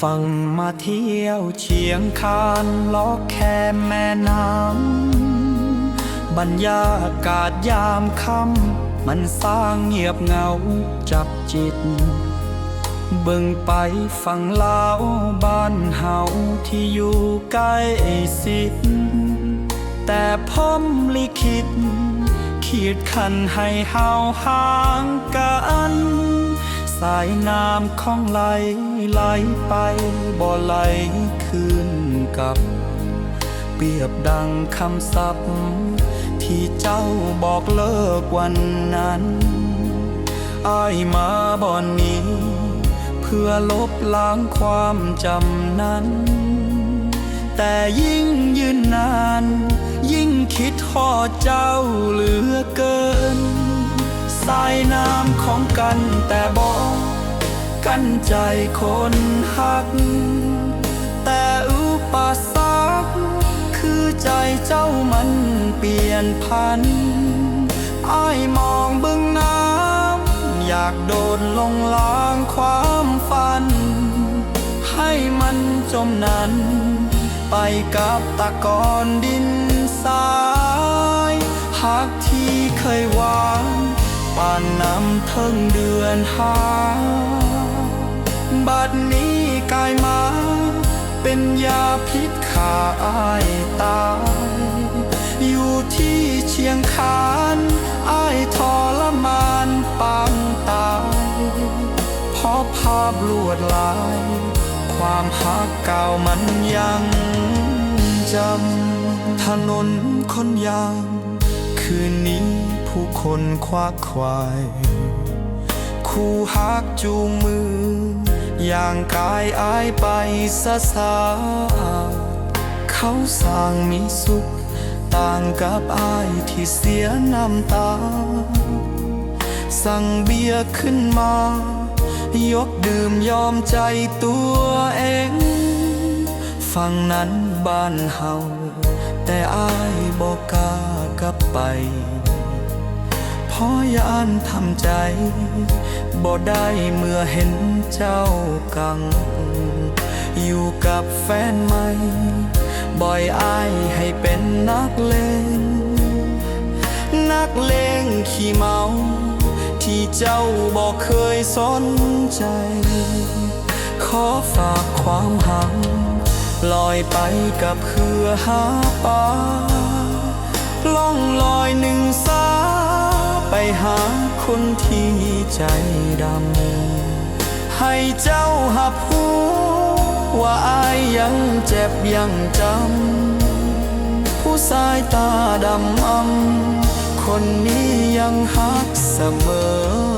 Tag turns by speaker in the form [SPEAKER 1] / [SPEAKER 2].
[SPEAKER 1] ฟังมาเที่ยวเชียงคานล้อกแค่แม่น้ำบรรยากาศยามค่ำมันสร้างเงียบเงาจับจิต เบิ่งไปฝั่งลาวบ้านเฮาที่อยู่ใกล้สิทธแต่พร้อมลิขิตขีดขันให้เฮาห่างกัน สายน้ำของไหลไหลไปบ่ไหลคืนกลับ เปรียบดังคำศัพท์ ที่เจ้าบอกเลิกวันนั้นอายมาบ่อนนี้ เพื่อลบล้างความจำนั้น แต่ยิ่งยืนนาน ยิ่งคิดทอดเจ้าเหลือเกิน สายน้ำของกันแต่บอกกันใจคนหัก แต่อุปสรรคคือใจเจ้ามันเปลี่ยนพันอ้ายมองบื้องน้ำ อยากโดดลงล้างความฝัน ให้มันจมนั้น ไปกับตะกอนดินทรายหักที่เคยหวาน ปานน้ำเทิงเดือนหา บัดนี้กายมา เป็นยาพิษขาอายตาย อยู่ที่เชียงคานอายทรมานปางตายเพราะภาพลวดลาย ความหักเก่ามันยังจำถนนคนยางคืนนี้ ผู้คนควักควาย คู่หักจูงมือ อย่างกายอายไปสะสาเขาสร้างมีสุข ต่างกับอายที่เสียน้ำตา สั่งเบียร์ขึ้นมา ยกดื่มยอมใจตัวเองฝั่งนั้นบ้านเฮาแต่อายบอกกากลับไป เพรายานทำใจ บ่ได้เมื่อเห็นเจ้ากัง อยู่กับแฟนใหม่ บ่อยอายให้เป็นนักเลง นักเลงขี้เมา ที่เจ้าบอกเคยสนใจ ขอฝากความหังลอยไปกับเครือหาปลา คนที่ใจดำ ให้เจ้าหับหูว่าอายยังเจ็บยังจำ ผู้สายตาดำอำคนนี้ยังฮักเสมอ